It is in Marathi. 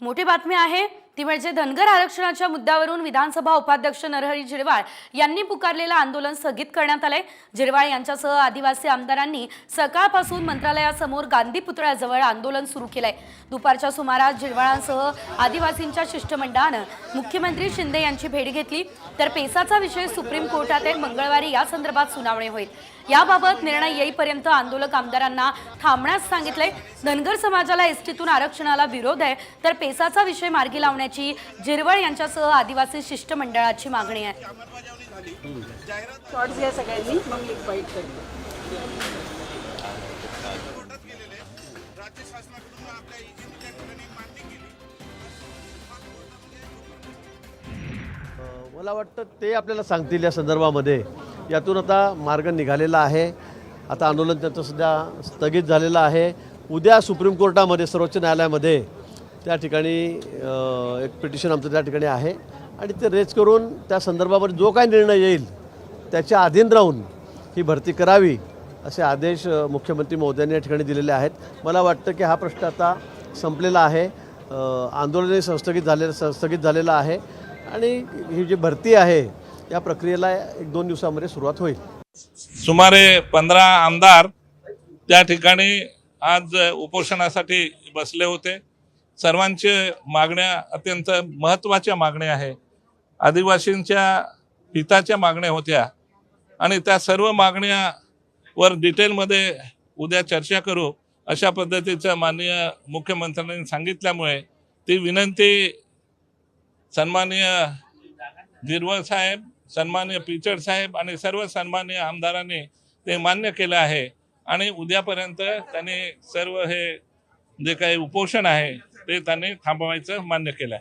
मोठी बातमी आहे. ती म्हणजे धनगर आरक्षणाच्या मुद्द्यावरून विधानसभा उपाध्यक्ष नरहरी झिरवाळ यांनी पुकारलेलं आंदोलन स्थगित करण्यात आलंय. झिरवाळ यांच्यासह आदिवासी आमदारांनी सकाळपासून मंत्रालयासमोर गांधी पुतळ्याजवळ आंदोलन सुरू केलंय. दुपारच्या सुमारास झिरवाळांसह आदिवासींच्या शिष्टमंडळानं मुख्यमंत्री शिंदे यांची भेट घेतली. तर पेसाचा विषय सुप्रीम कोर्टात एक मंगळवारी या संदर्भात सुनावणी होईल. याबाबत निर्णय येईपर्यंत आंदोलक आमदारांना थांबण्यास सांगितलंय. धनगर समाजाला एसटीतून आरक्षणाला विरोध आहे. तर पेसाचा विषय मार्गी लावण्याची जिरवळ यांच्यासह आदिवासी शिष्टमंडळाची मागणी आहे. शॉर्ट्स घ्या सगळ्यांनी मग एक बाईट करते अ, मला वाटतं ते आपल्याला सांगतील या संदर्भामध्ये. यातून आता मार्ग निघालेला आहे. आता आंदोलन त्यांचं सध्या स्थगित झालेलं आहे. उद्या सुप्रीम कोर्टामध्ये सर्वोच्च न्यायालयामध्ये त्या ठिकाणी एक पिटिशन आमचं त्या ठिकाणी आहे. आणि ते रेज करून त्या संदर्भावर जो काही निर्णय येईल त्याच्या अधीन राहून ही भरती करावी असे आदेश मुख्यमंत्री महोदयांनी या ठिकाणी दिलेले आहेत. मला वाटतं की हा प्रश्न आता संपलेला आहे. अ, आंदोलनही संस्थगित झाले संस्थगित झालेलं आहे. आणि ही जी भरती आहे या प्रक्रियेला एक दोन दिवसामध्ये सुरुवात होईल. सुमारे पंधरा आमदार त्या ठिकाणी आज उपोषणासाठी बसले होते. सर्वांचे मागण्या अत्यंत महत्त्वाच्या मागण्या आहे. आदिवासींच्या हिताच्या मागण्या होत्या. आणि त्या सर्व मागण्यावर डिटेलमध्ये उद्या चर्चा करू अशा पद्धतीचं माननीय मुख्यमंत्र्यांनी सांगितल्यामुळे ती विनंती सन्माननीय गिरवळ साहेब सन्मान्य पिचड साहेब आणि सर्व सन्मान्य आमदारांनी ते मान्य केलं आहे. आणि उद्यापर्यंत त्यांनी सर्व हे जे काही उपोषण आहे ते त्यांनी थांबवायचं मान्य केलं आहे.